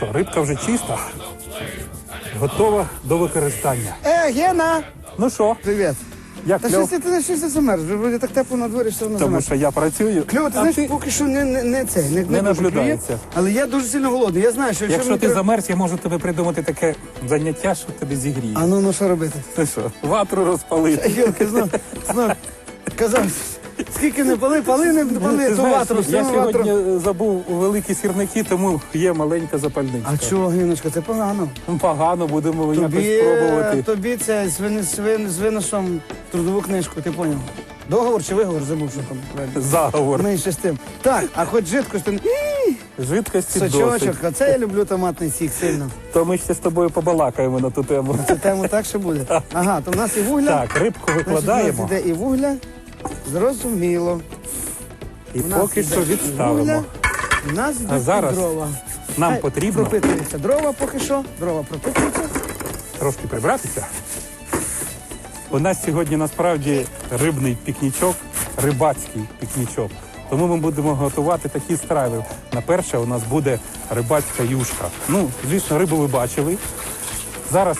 Що, рибка вже чиста, готова до використання. Е, Гена! Ну що, Привіт. як Та кльов? щось ти щось замерз, вже вроді так тепло на дворі, що воно Тому замерз. що я працюю. Кльово, ти а знаєш, ти- поки що не, не, не це, не, не, дуже наблюдається. клює, але я дуже сильно голодний. Я знаю, що якщо, Якщо мені ти треба- замерз, я можу тобі придумати таке заняття, що тебе зігріє. А ну, ну що робити? Ти що, ватру розпалити? Гілки знов, знов казав, скільки не пали, пали, не пали, Ти ту знаєш, ватру, я всю ватру. сьогодні забув великі сірники, тому є маленька запальничка. А чого, Гіночка, це погано. Ну, Погано, будемо якось Тобі, спробувати. тобі це з, вини- з, вин- з виносом трудову книжку, ти поняв? Договор чи виговор забув, що там. правильно. Заговор. Менше з тим. Так, а хоч жидкость, то Жидкості сочочок, досить. оце я люблю томатний сік сильно. То ми ще з тобою побалакаємо на ту тему. Цю тему так ще буде. Ага, то в нас і вугля. Так, рибку Значить, у нас іде і вугля. Зрозуміло. і У нас поки іде що відставимо. У нас А зараз дрова. Нам Хай потрібно Пропитуються дрова поки що. Дрова пропитуються. трошки прибратися. У нас сьогодні насправді рибний пікнічок, рибацький пікнічок. Тому ми будемо готувати такі страви. На перше у нас буде рибацька юшка. Ну, звісно, рибу ви бачили. Зараз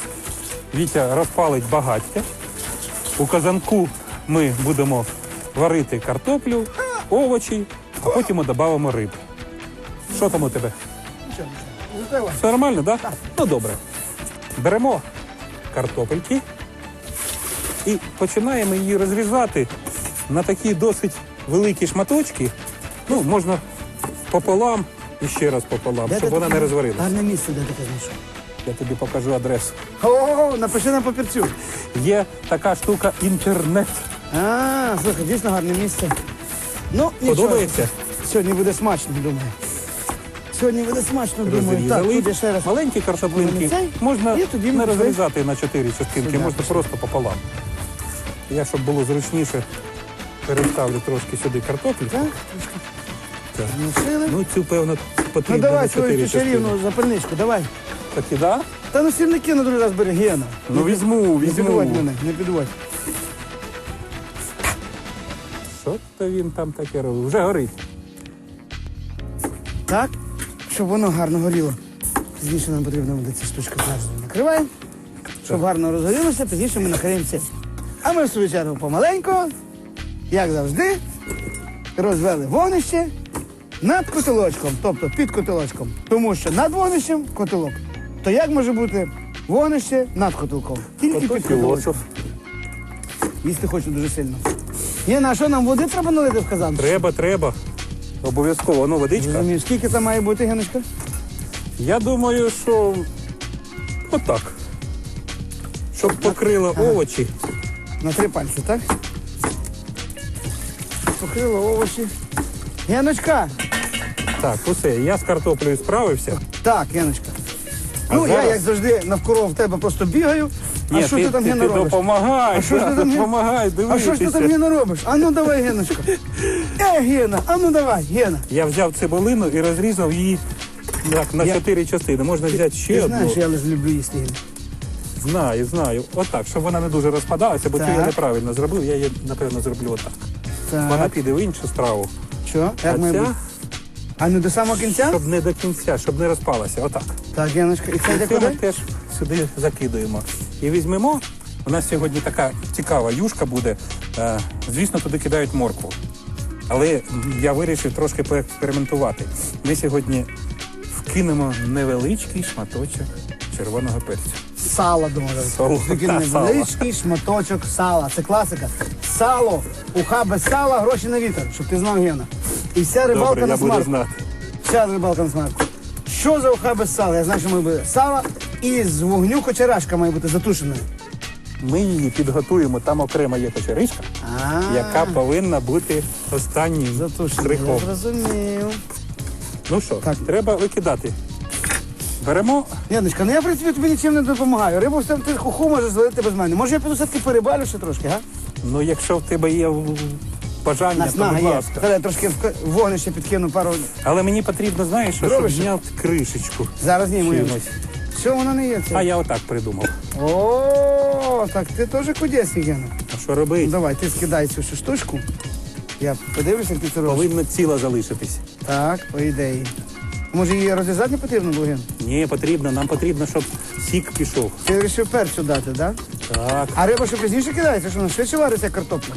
Вітя розпалить багаття. У казанку ми будемо варити картоплю, овочі, а потім ми додамо рибу. Що там у тебе? Все нормально, так? Да? Ну добре. Беремо картопельки і починаємо її розрізати на такі досить великі шматочки. Ну, можна пополам і ще раз пополам, Де щоб ти вона не розварилася. Гарне місце, де таке знайшов. Я тобі покажу адресу. О, напиши на папірцю. Є така штука інтернет. А, слухай, дійсно гарне місце. Ну, нічого. Подобається? Сьогодні буде смачно, думаю. Сьогодні буде смачно, думаю. Так, Розрізали. тут ще раз. Маленькі картоплинки Цей? можна І тоді ми не пішли. розрізати на чотири частинки, Сюди можна просто пополам. Я, щоб було зручніше, переставлю трошки сюди картоплю. Так, Так. Носили. Ну, цю, певно, Ну давай на свою чотири чарівну запальничку, давай. Такі, да? Та ну сірники на другий раз бери, Гена. Ну, візьму, Не візьму. підувать мене, не підувать. То він там таке робив? Вже горить. Так, щоб воно гарно горіло. Пізніше нам потрібно буде ці штучки завжди накриваємо. Щоб гарно розгорілося, пізніше ми накриємо це. А ми в свою чергу помаленьку, як завжди, розвели вогнище над котелочком, тобто під котелочком. Тому що над вогнищем котелок. То як може бути вогнище над котелком? Тільки під котелочком. Їсти хочу дуже сильно. Єна, а що нам води треба налити в казан? Треба, треба. Обов'язково. Ну, водичка. Розумію, скільки там має бути, Геночка? Я думаю, що отак. Щоб покрило овочі. На три пальці, так? Покрило овочі. Яночка! Так, усе. Я з картоплею справився. Так, Яночка. А ну, я, зараз- як завжди, навколо в тебе просто бігаю. А що ти, ти, там Гена робиш? допомагай. А що ж ти там, допомагай, А що ж ти там Гена робиш? А ну давай, Геночка. Е, Гена, а ну давай, Гена. Я взяв цибулину і розрізав її так, на Я- чотири частини. Можна взяти ще Ти одну. знаєш, я люблю їсти Гена. Знаю, знаю. Отак, щоб вона не дуже розпадалася, бо це я Так. неправильно зробив, я її, напевно, зроблю отак. Вона Так, піде в іншу страву. що? Як а ця. А ну до самого кінця? щоб не до кінця, щоб не розпалася. Отак. Так, Яночка. І це йде Це куди? теж сюди закидуємо. І візьмемо. У нас сьогодні така цікава юшка буде. Е, Звісно, туди кидають моркву. Але я вирішив трошки поекспериментувати. Ми сьогодні вкинемо невеличкий шматочок червоного перцю. Сало думаю. Сало. Такий Та, невеличкий шматочок сала. Це класика. Сало, уха без сала, гроші на вітер, щоб ти знав Гена. І вся рибалка Добре, на я буду знати. Вся рибалка на смак. Що за уха без сала? Я знаю, що має бути сало і з вогню кочерашка має бути затушеною. Ми її підготуємо, там окремо є печеричка, А, яка повинна бути останнім. Я штрихом. зрозумів. Ну що, Так. треба викидати. Беремо Яночка, ну я в принципі тобі нічим не допомагаю. Рибу все ти хуху можеш звалити без мене. Може я піду все-таки перебалю ще трошки, га? Ну, якщо в тебе є в- бажання, то Наснага будь є. ласка. Я трошки в вогнище підкину пару. Але мені потрібно, знаєш, що, щоб Дровище? зняти кришечку. Зараз зніму. Чимось. Яночка. Що воно не є? А Це? я отак придумав. О, так ти теж кудесний, Гена. А що Ну, давай, ти скидай цю ще штучку. Я подивлюся, як ти це робиш. Повинна ціла залишитись. Так, по ідеї. Може її розв'язати не потрібно було? Ген? Ні, потрібно, нам потрібно, щоб сік пішов. Ти вирішив перцю дати, так? Да? Так. А риба що пізніше кидається, що вона швидше вариться як картопля?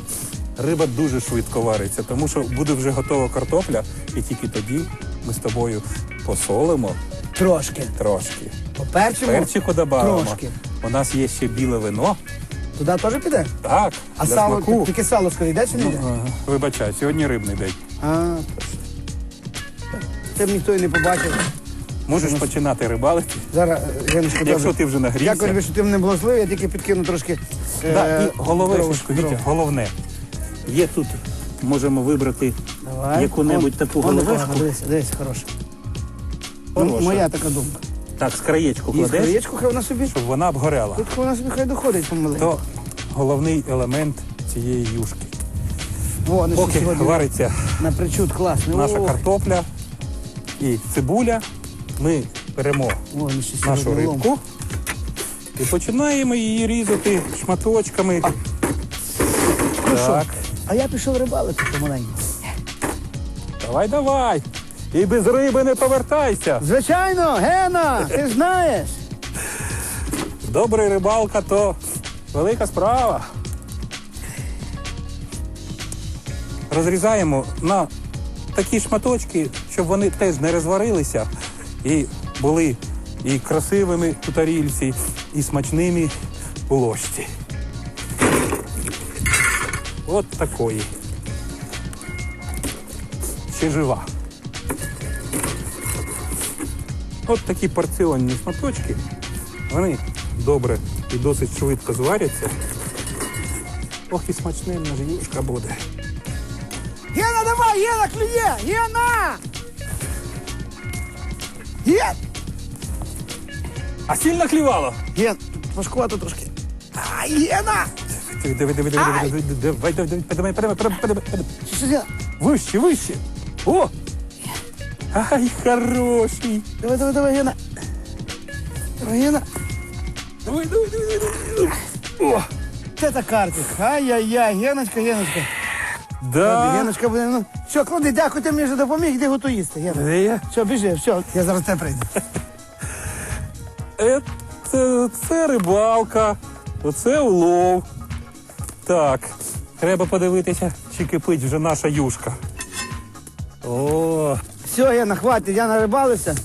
Риба дуже швидко вариться, тому що буде вже готова картопля, і тільки тоді ми з тобою посолимо Трошки. трошки. Поперчимо. Перчику додамо. Трошки. У нас є ще біле вино. Туди теж піде? Так, А для сало, смаку. тільки сало скоріше йде чи не йде? Ага, Вибачай, сьогодні рибний день. А. Це б ніхто і не побачив. Можеш починати рибалити, Зараз, е, Геночко, якщо ти вже нагрівся. Дякую, тобі, що ти мене благословив, я тільки підкину трошки. Да, е, і головешечку, дров. Вітя, головне. Є тут, можемо вибрати Давай. яку-небудь таку он головешку. Дивися, дивися, хороша. Ну, Хороша. моя така думка. Так, з краєчку І кладеш, яєчко хай вона собі. щоб вона обгорела. Тут вона собі хай доходить помаленьку. То головний елемент цієї юшки. О, вони Поки сьогодні вариться на причуд класний. наша О, картопля і цибуля, ми беремо О, нашу сьогодні лом. рибку і починаємо її різати шматочками. Ну що, Так, а я пішов рибалити помаленьку. давай, давай. І без риби не повертайся. Звичайно, Гена, ти ж знаєш. Добрий рибалка то велика справа. Розрізаємо на такі шматочки, щоб вони теж не розварилися і були і красивими у тарільці, і смачними у ложці. От такої. Ще жива. От такі порціонні шматочки. Вони добре і досить швидко зваряться. Ох і смачним наша буде. Гена, давай, Гена, клює! Гена! Ген! А сильно клювало? Ген, важкувато трошки. А, Гена! Диви, диви, диви, диви, Ай! диви, диви, давай, давай, давай, подимай, подимай, подимай, подимай, подимай. Що ж Гена? Вище, вище. О! Ай, хороший. Давай, давай, давай, Гена. Давай, Гена. Давай, давай, давай, давай. О! Це картик. Ай-яй-яй, Геночка, Геночка. Да. Геночка буде, ну. Все, клади, дякую, ти мені вже допоміг, іди готуй їсти. Гена. Де я? Все, біжи, все, я зараз тебе прийду. Е, Це, це рибалка, оце улов. Так, треба подивитися, чи кипить вже наша юшка. О, Все, Гена, хватить, я нарибалився.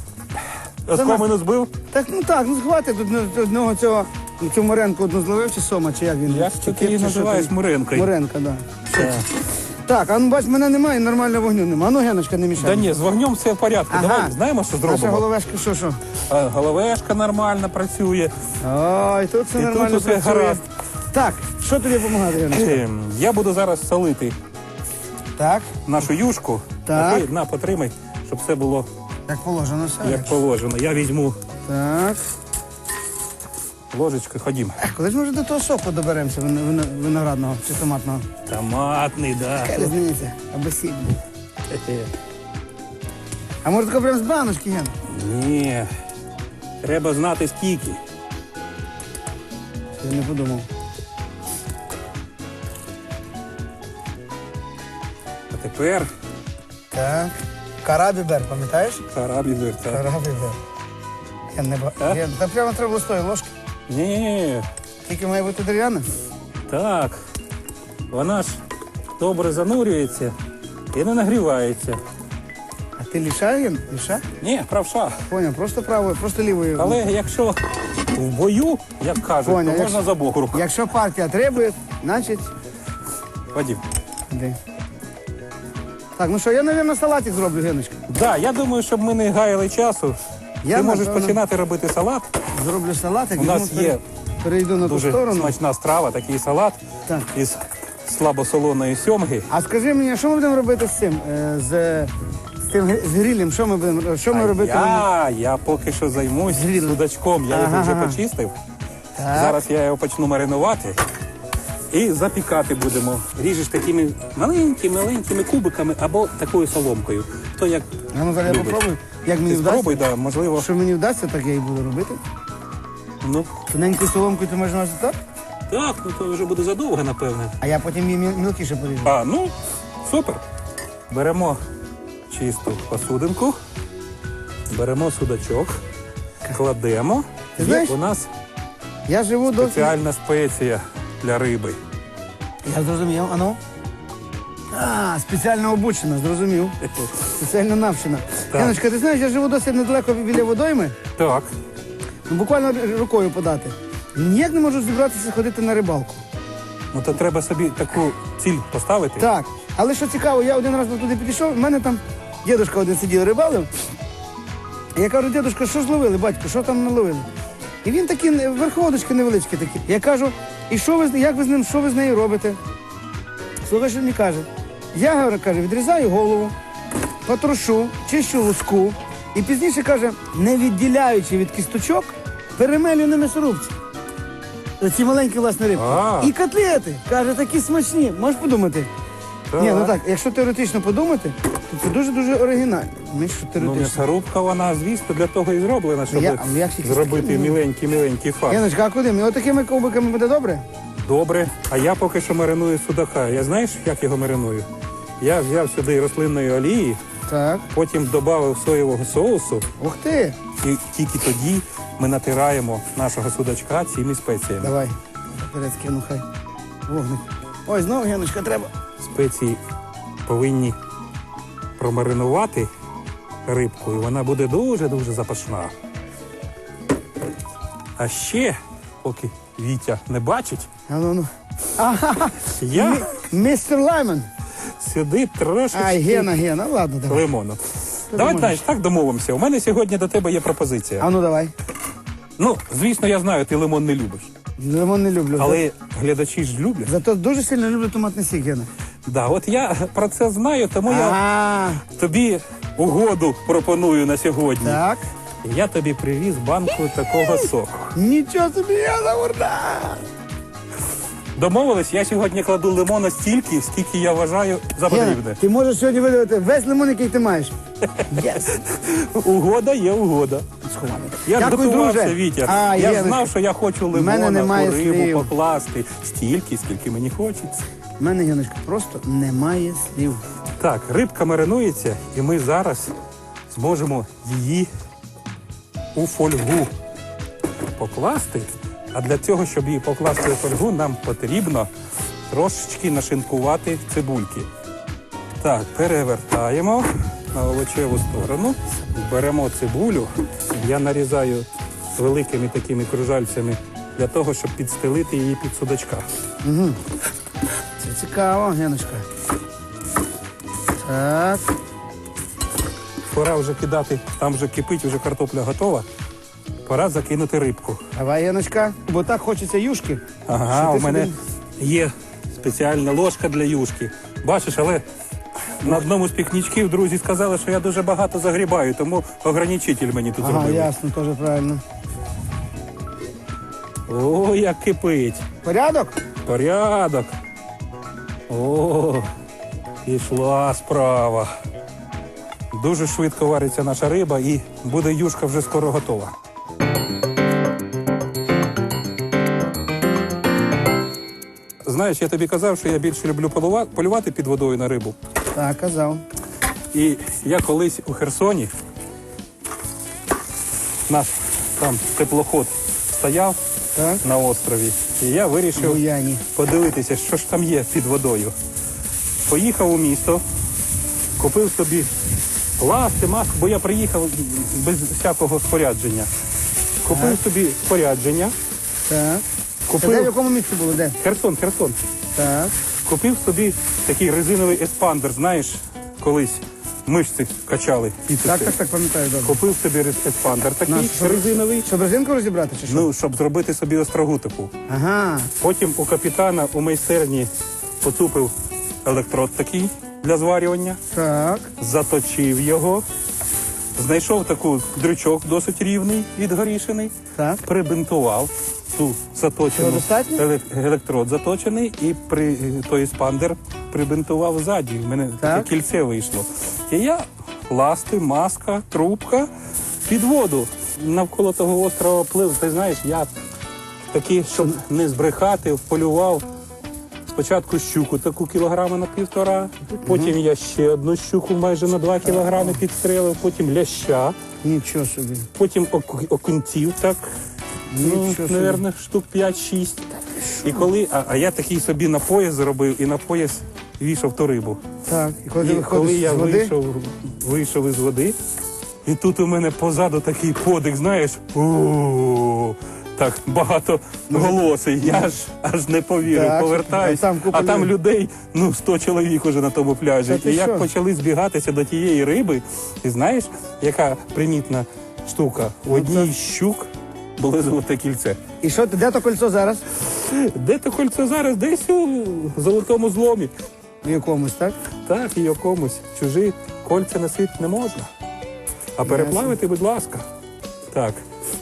оскомину збив? Так, ну так, ну хватить тут одного цього, цю моренку одну зловив чи сома, чи як він? Як ти кип, її називаєш там? Муренкою? Моренка, да. Так. Так, а ну бач, мене немає, нормального вогню немає. А ну, Геночка, не мішай. Та ні, з вогнем все в порядку. Ага. Давай знаємо, що Наша головешка, що, що? А, Головешка нормально працює. Ой, тут все І нормально усе працює. гаразд. Так, що тобі допомагати, Геночка? Ем, Я буду зараз солити Так, нашу юшку. Так. Ти на, потримай, щоб все було як положено все. як положено. Я візьму Так. ложечку, ходім. Ех, коли ж ми вже до того соку доберемося вино- вино- виноградного чи томатного? Томатний, да. Яка різниця? Аби сік був. А може тако прям з баночки, Ген? Ні. Треба знати скільки. Я не подумав. А тепер Так. Карабібер, пам'ятаєш? карабібер. Так. Карабібер. Я не ба... Так? Ген, Та прямо треба було з тої ложки. Ні, Тільки має бути дерев'яна. так. Вона ж добре занурюється і не нагрівається. А ти ліша, Ген? Ліша? Ні, правша. Поняв, просто правою, просто лівою. Але якщо в бою, як кажуть, Поняв, то можна якщо- за обох рук. Якщо партія требує, значить. Вадим. Іди. Так, ну що, я, мабуть, салатик зроблю, Геночка. Да, я думаю, щоб ми не гаяли часу. Я, ти можеш напевно, починати робити салат. Зроблю салатик. У нас візьму, є Перейду на ту Дуже сторону. смачна страва, такий салат Так. із слабосолоної сьомги. А скажи мені, що ми будемо робити з цим? е, З, з тим з грілем? Що ми будемо що ми А робитимемо? я, я поки що займусь Грілем. судачком. Я його Ага, вже ага. почистив. Так. Зараз я його почну маринувати. І запікати будемо. Ріжеш такими маленькими, маленькими кубиками або такою соломкою. Хто як А ну зараз я любить. попробую. Як мені Ти вдасться? спробуй, да, можливо. Що мені вдасться, так я і буду робити. Ну, Тоненькою соломкою ти можеш носити так? так, ну то вже буде задовго, напевне. А я потім її міл- мілкіше поріжу. А, ну, супер. Беремо чисту посудинку. Беремо судачок, кладемо. Ти знаєш- у нас Я живу досить. спеціальна спеція для риби. Я зрозумів, ану. А, спеціально обучена, зрозумів. Спеціально навчена. Так. Яночка, ти знаєш, я живу досить недалеко біля водойми, Так. ну, буквально рукою подати. Ніяк не можу зібратися ходити на рибалку. Ну то треба собі таку ціль поставити. Так. Але що цікаво, я один раз туди підійшов, в мене там дідусь один сидів рибалив. Я кажу, дідусь, що ж ловили, батько, що там наловили? І він такі верховодочки невеличкі такі. Я кажу, і що ви як ви з ним, що ви з нею робите? Слухай, що мені каже. Я говорю, каже, відрізаю голову, потрошу, чищу луску, і пізніше каже, не відділяючи від кісточок, перемелю на м'ясорубці. Ці маленькі власне рибки. А. І котлети. Каже, такі смачні. Можеш подумати? Ні, ну так, якщо теоретично подумати, то це дуже-дуже оригінально. Ми Ну, теоретично. м'ясорубка, вона, звісно, для того і зроблена, щоб Я- а як зробити ну, міленький-міленький фарш. Яночка, а куди? Ми отакими ковбиками буде добре? Добре. А я поки що мариную судака. Я знаєш, як його мариную? Я взяв сюди рослинної олії, Так. потім додав соєвого соусу, Ух ти. і тільки тоді ми натираємо нашого судачка цими спеціями. Давай. Наперед скину хай. Вогник. Ой, знову Яночка, треба. Спеції повинні промаринувати рибку, і вона буде дуже-дуже запашна. А ще, поки Вітя не бачить, А ну ну. Ага, я містер Лайман. сюди трошечки Ай, Гена, Гена. Ладно, давай. лимону. Давай знаєш, так домовимося. У мене сьогодні до тебе є пропозиція. А ну давай. Ну, звісно, я знаю, ти лимон не любиш. Лимон не люблю. Але глядачі ж люблять. Зато дуже сильно люблю томатний сік, Гена. Да, от я про це знаю, тому я тобі угоду пропоную на сьогодні. так. Я тобі привіз банку такого соку. Нічого собі, я ура! Домовились, я сьогодні кладу лимона стільки, скільки я вважаю за потрібне. ти можеш сьогодні видавати весь лимон, який ти маєш. Угода є угода. Я Дякую, готувався, друже. Вітя. А, я знав, що я хочу лимона, у рибу слів. покласти стільки, скільки мені хочеться. У мене, Яночка, просто немає слів. Так, рибка маринується, і ми зараз зможемо її у фольгу покласти. А для цього, щоб її покласти у фольгу, нам потрібно трошечки нашинкувати цибульки. Так, перевертаємо на овочеву сторону, беремо цибулю. Я нарізаю великими такими кружальцями для того, щоб підстелити її під судачка. Це цікаво, Яночка. Так. Пора вже кидати, там вже кипить, вже картопля готова. Пора закинути рибку. Давай, Яночка. Бо так хочеться юшки. Ага, у мене собі- є спеціальна ложка для юшки. Бачиш, але на одному з пікнічків друзі сказали, що я дуже багато загрібаю, тому ограничитель мені тут Ага, зробили. ясно, теж правильно. О, як кипить. Порядок? Порядок. О, пішла справа. Дуже швидко вариться наша риба і буде юшка вже скоро готова. Знаєш, я тобі казав, що я більше люблю полювати під водою на рибу. Так, казав. І я колись у Херсоні, наш там теплоход стояв Так. на острові, і я вирішив Буяні. подивитися, що ж там є під водою. Поїхав у місто, купив собі ласти, маску, бо я приїхав без всякого спорядження. Купив собі спорядження, Так. Це де в якому місці було? Де? Херсон, Херсон. Так. Купив собі такий резиновий еспандер, знаєш, колись мишці качали. біцепси. Так, так, так, пам'ятаю добре. Купив собі еспандер такий На, щоб- резиновий, Щоб резинку розібрати чи що? ну, щоб зробити собі острогу таку. Ага. Потім у капітана у майстерні поцупив електрод такий для зварювання, Так. заточив його, знайшов таку дрючок досить рівний, відгорішений, Так. прибинтував ту заточену електрод заточений і при той спандер прибинтував ззаді. У мене Так. таке кільце вийшло. І я ласти, маска, трубка під воду. Навколо того острова плив. Ти знаєш, я такий, щоб не збрехати, вполював Спочатку щуку таку кілограма на півтора, потім я ще одну щуку майже на два кілограми підстрелив, потім ляща, Нічого собі. потім оку- окунців, так, ну, Нічого наверное, штук 5-6. І коли, а, а я такий собі на пояс зробив і на пояс вішав ту рибу. Так, і коли І коли я з води, вийшов, вийшов із води, і тут у мене позаду такий подих, знаєш, у так багато голосей. Я ж аж не повірив, Так, повертаюсь. а там купа а там людей. людей ну 100 чоловік уже на тому пляжі. Та ти І як що? почали збігатися до тієї риби, і знаєш, яка примітна штука? Ну, одній щук було золоте кільце. і що де то кольцо зараз? Де то кольцо зараз? Десь у золотому зломі. В якомусь, так? Так, і якомусь чужі кольця носити не можна. А переплавити, будь ласка. Так,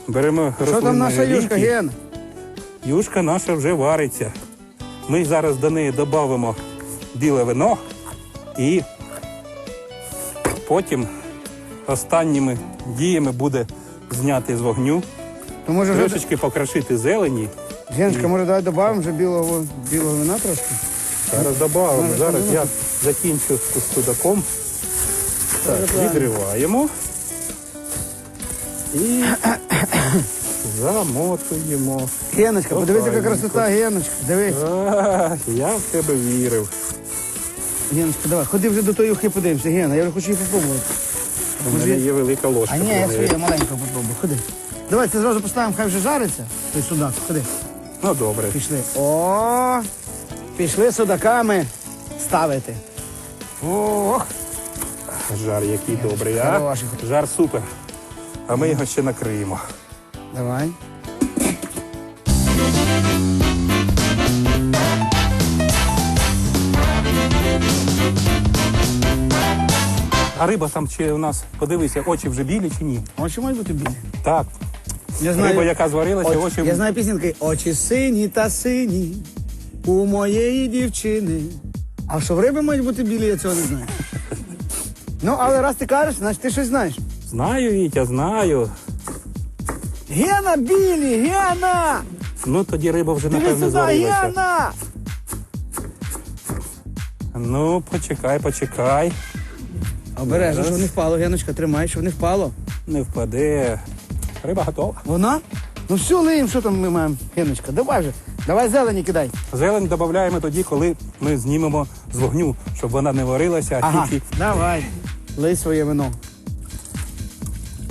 беремо Що там наша юшка. Ген? Юшка наша вже вариться. Ми зараз до неї додамо біле вино і потім останніми діями буде зняти з вогню, То може вже... трошечки покрашити зелені. Геночка, може давай додамо вже білого, білого вина трошки? Зараз додамо. Може, Зараз я закінчу з судаком. Так, відриваємо. І замотуємо. Геночка, подивись, яка красота, Геночка, дивись. А, я в тебе вірив. Геночка, давай, ходи вже до тої юхи подивимося, Гена, я вже хочу її попробувати. У мене є велика ложка. А ні, я для неї. свою маленьку попробую, ходи. Давай, це зразу поставимо, хай вже жариться, той судак, ходи. Ну добре. Пішли. О, пішли судаками ставити. Ох, Жар який добрий, а? Хороший. Жар супер. А ми його ще накриємо. давай. А риба там чи у нас, подивися, очі вже білі чи ні? Очі мають бути білі. Так. Я знаю, Риба, яка зварилася, очі, я знаю пісеньки. Очі сині та сині у моєї дівчини. А що в риби мають бути білі, я цього не знаю. ну, але раз ти кажеш, значить ти щось знаєш. Знаю, Вітя, знаю. Гена білі, Гена! Ну тоді риба вже Диви напевно сюди, зварилася. Гена! Ну, почекай, почекай. Обережно, щоб не впало, Геночка, тримай, щоб не впало. Не впаде. Риба готова. Вона? Ну все, лиємо, що там ми маємо, Геночка, давай же. Давай зелені кидай. Зелень додаємо тоді, коли ми знімемо з вогню, щоб вона не варилася, а Ага, тільки. давай. Лий своє вино.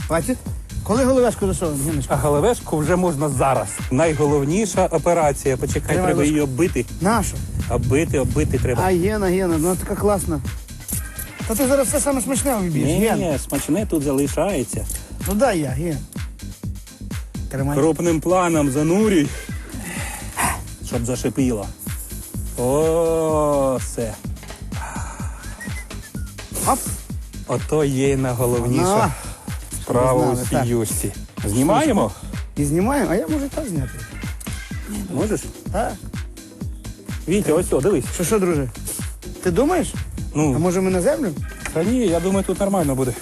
Бачиш? Коли головешку засовуємо, Геночка? А головешку вже можна зараз. Найголовніша операція. Почекай, Тримай треба ложку. її оббити. Нашу. Оббити, оббити треба. А Гена, Гена, вона така класна. Та ти зараз все саме смачне обіб'єш, Ген. Ні, смачне тут залишається. Ну дай я, Ген. Тримай. Крупним планом занурюй, щоб зашипіло. О, все. Оп. Ото є найголовніша справа у цій юшці. Знімаємо? І знімаємо, а я можу так зняти. Можеш? Так. Вітя, ось, о, дивись. Що, що, друже? Ти думаєш? А Ну, може ми на землю? та ні, я думаю, тут нормально буде.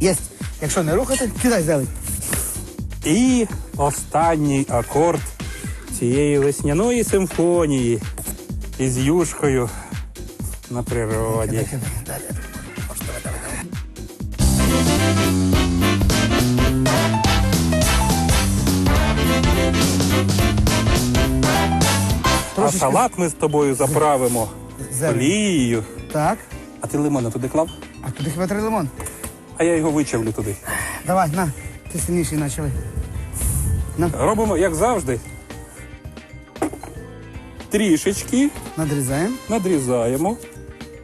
Єсть. Якщо не рухати, кидай зелень. І останній акорд цієї весняної симфонії із юшкою на природі. А салат ми з тобою заправимо Зелень. олією. Так. А ти лимона туди клав? А туди хіба три лимон. А я його вичавлю туди. Давай, на. Ти сильніший почали. Робимо, як завжди. Трішечки Надрізаємо. надрізаємо,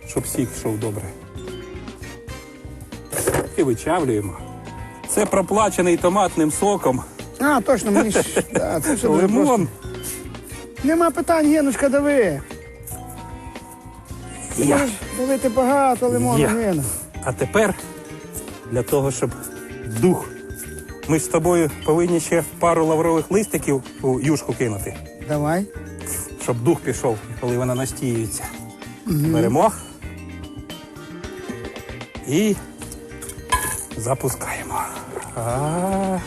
щоб сік йшов добре. І вичавлюємо. Це проплачений томатним соком. А, точно, мені ж. Да, це все дуже Лимон. просто. Нема питань, Геночка, дави. Ти можеш давити багато лимону, Я. Гена. А тепер для того, щоб дух. Ми ж з тобою повинні ще пару лаврових листиків у юшку кинути, Давай. щоб дух пішов, коли вона настіюється. Беремо і запускаємо. А,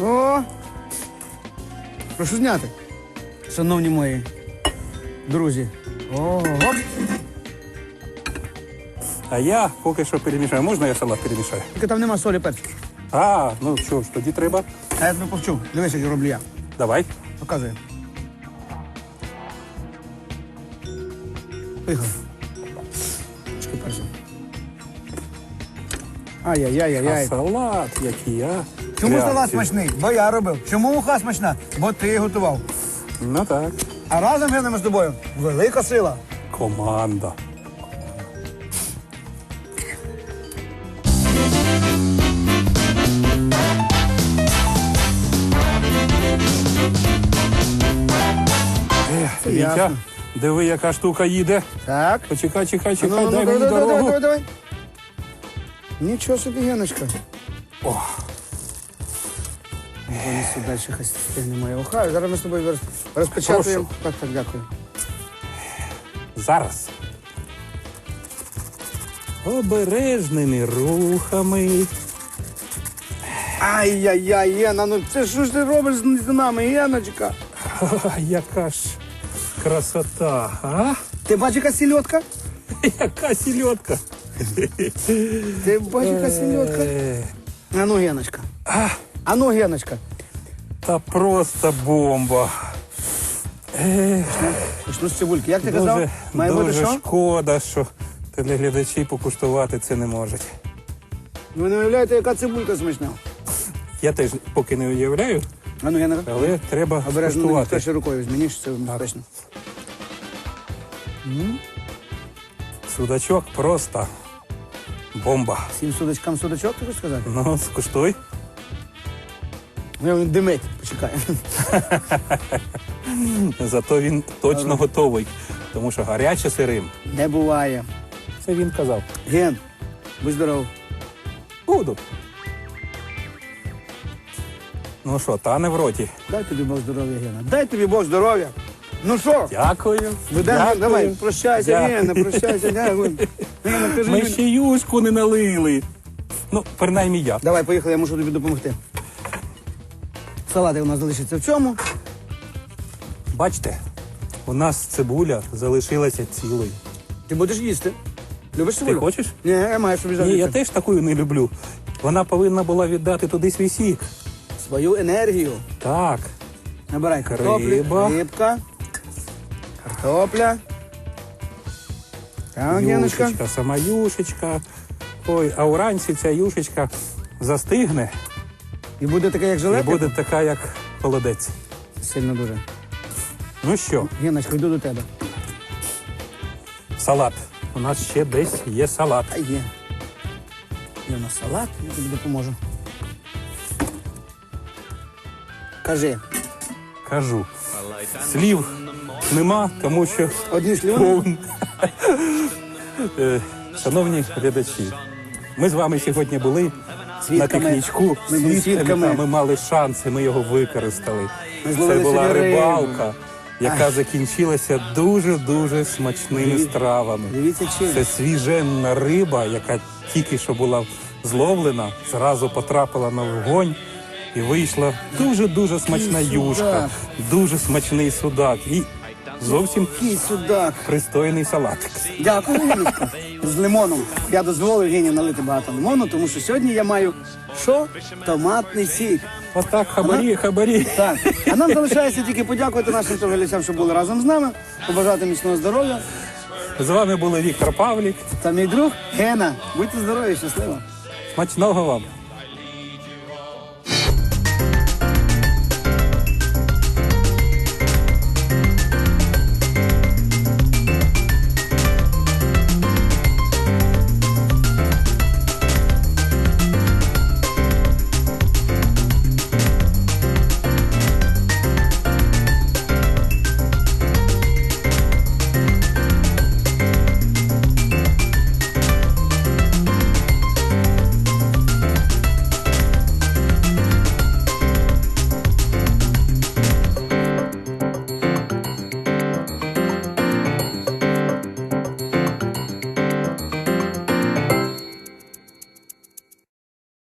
О! Прошу зняти. шановні мої друзі. Ого. А я поки що перемішаю. Можна я салат перемішаю? Тільки там нема солі перцю. А, ну що ж, тоді треба. А я тебе повчу. Дивись, як я роблю я. Давай. Показує. Поїхали. А Ай-яй-яй-яй. салат, який, а? Чому Реакції. салат смачний? Бо я робив. Чому уха смачна? Бо ти готував. Ну так. А разом Гена, ми з тобою велика сила. Команда. Вітя, диви, яка штука їде. Так. Почекай, чекай, Ну, чекай, ну, дай ну, мені давай, дорогу. давай, давай. Нічого собі, Геночка. О. Понесу далі хай стигне моя уха. Зараз ми з тобою роз- розпечатаємо. Так, так, дякую. Зараз. Обережними рухами. Ай-яй-яй, Єна, ну це що ж ти робиш з з нами, Єночка? Ха, яка ж красота, а? Ти бачиш, яка сільотка? Яка сільотка. Ти бачиш, яка сільотка? Е, А ну, Геночка. А ну, Геночка. Та просто бомба. Е, Почну з цибульки. Як ти казав? дуже Має бути дуже що? шкода, що телеглядачі покуштувати це не можуть. Ви не уявляєте, яка цибулька смачна. Я теж поки не уявляю, А ну, Гена, але треба обережно куштувати. краще рукою візьми, це безпечно. Судачок просто бомба. Всім судочкам судочок, ти хочеш сказати? Ну, скуштуй. Ну, Він димить, почекай. Зато він точно готовий, тому що гаряче сирим. Не буває. Це він казав. Ген, будь здоров. Буду. Ну що, тане в роті. Дай тобі Бог здоров'я, Гена. Дай тобі Бог здоров'я. Ну що? Дякую. Дякую. давай, прощайся, Дякую. Гена, прощайся, дякую. Гена, кажи Ми мені. ще юшку не налили. Ну, принаймні я. Давай, поїхали, я мушу тобі допомогти. Салати у нас залишаться в цьому. Бачите, у нас цибуля залишилася цілою. Ти будеш їсти. Любиш Ти цибулю? хочеш? Ні, я маю собі Ні, я теж такою не люблю. Вона повинна була віддати туди свій сік. Свою енергію. Так. Набирай картоплі, Риба. рибка, картопля. Так, Геночка. Юшечка, сама юшечка. Ой, а уранці ця юшечка застигне І буде таке, як і буде така, як холодець. Сильно дуже. Ну що, Геночка, йду до тебе. салат. У нас ще десь є салат. А є. Є у нас салат, я тобі допоможу. Кажи. Кажу. Слів нема, тому що Одні сльони. повн. Е, Шановні глядачі, ми з вами сьогодні були Свідками. на пікнічку. Ми були свідками. та Ми мали шанси, ми його використали. Ми Це була рибалка, яка закінчилася дуже-дуже смачними Диві- стравами. Дивіться чим. Це свіженна риба, яка тільки що була зловлена, зразу потрапила на вогонь і вийшла дуже-дуже смачна юшка, дуже смачний судак і зовсім Який судак. пристойний салатик. Дякую. З лимоном. Я дозволив Гені налити багато лимону, тому що сьогодні я маю що? Томатний сік. Отак, хабарі, хабарі. Так. А нам залишається тільки подякувати нашим телеглядачам, що були разом з нами, побажати міцного здоров'я. З вами були Віктор Павлік. Та мій друг Гена. Будьте здорові, щасливо. Смачного вам!